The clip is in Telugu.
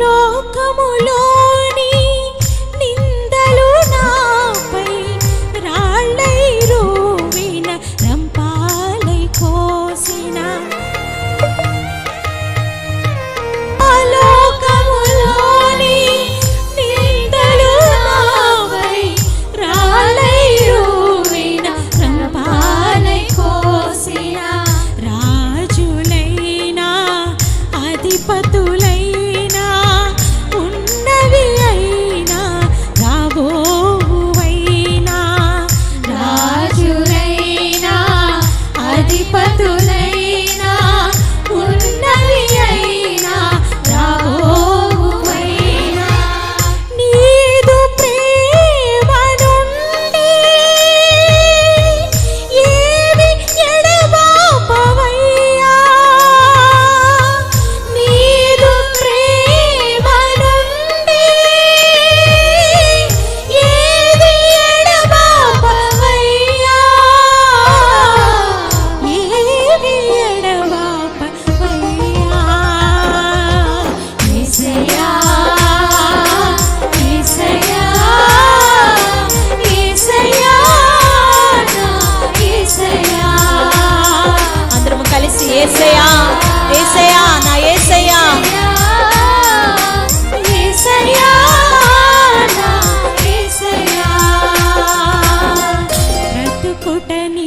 లోకములోని నిందలు నాపై రాళ్ళై రూవిన రంపాలై కోసిన ఆలోకములోని నిందలు నాపై రాళ్ళై రూవిన రంపాలై కోసిన తోటని